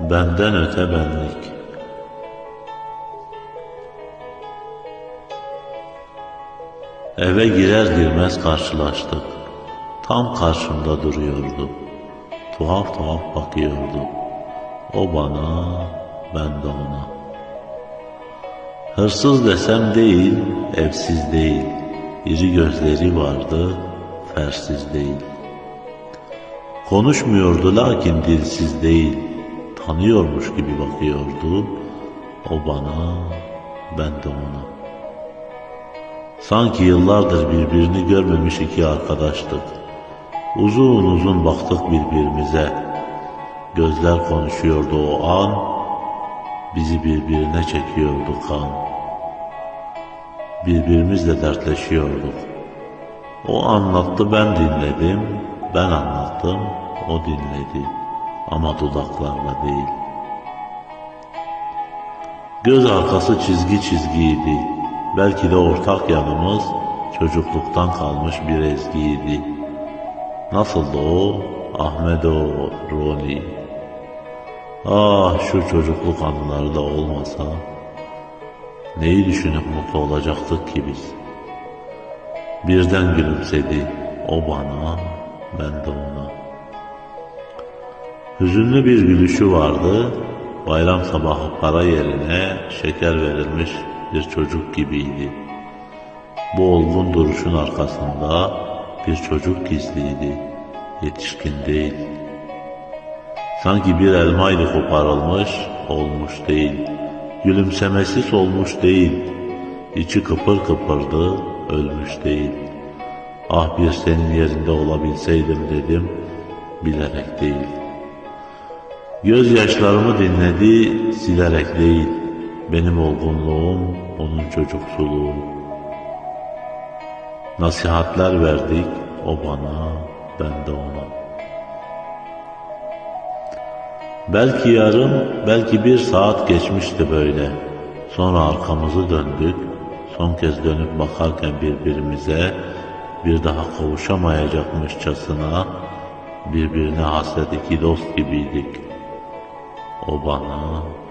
Benden öte benlik. Eve girer girmez karşılaştık. Tam karşımda duruyordu. Tuhaf tuhaf bakıyordu. O bana, ben de ona. Hırsız desem değil, evsiz değil. İri gözleri vardı, fersiz değil. Konuşmuyordu lakin dilsiz değil. Tanıyormuş gibi bakıyordu. O bana, ben de ona. Sanki yıllardır birbirini görmemiş iki arkadaştık. Uzun uzun baktık birbirimize. Gözler konuşuyordu o an. Bizi birbirine çekiyordu kan. Birbirimizle dertleşiyorduk. O anlattı ben dinledim. Ben anlattım o dinledi. Ama dudaklarla değil. Göz arkası çizgi çizgiydi. Belki de ortak yanımız çocukluktan kalmış bir ezgiydi. Nasıldı o? Ahmet o Roni. Ah şu çocukluk anıları da olmasa neyi düşünüp mutlu olacaktık ki biz? Birden gülümsedi o bana, ben de ona. Hüzünlü bir gülüşü vardı. Bayram sabahı para yerine şeker verilmiş bir çocuk gibiydi. Bu olgun duruşun arkasında bir çocuk gizliydi. Yetişkin değil. Sanki bir elmaydı koparılmış, olmuş değil. Gülümsemesi solmuş değil. İçi kıpır kıpırdı, ölmüş değil. Ah bir senin yerinde olabilseydim dedim, bilerek değil. Gözyaşlarımı dinledi, silerek değil. Benim olgunluğum, onun çocuksuluğu. Nasihatler verdik, o bana, ben de ona. Belki yarım, belki bir saat geçmişti böyle. Sonra arkamızı döndük, son kez dönüp bakarken birbirimize bir daha kavuşamayacakmışçasına birbirine hasret iki dost gibiydik. O bana.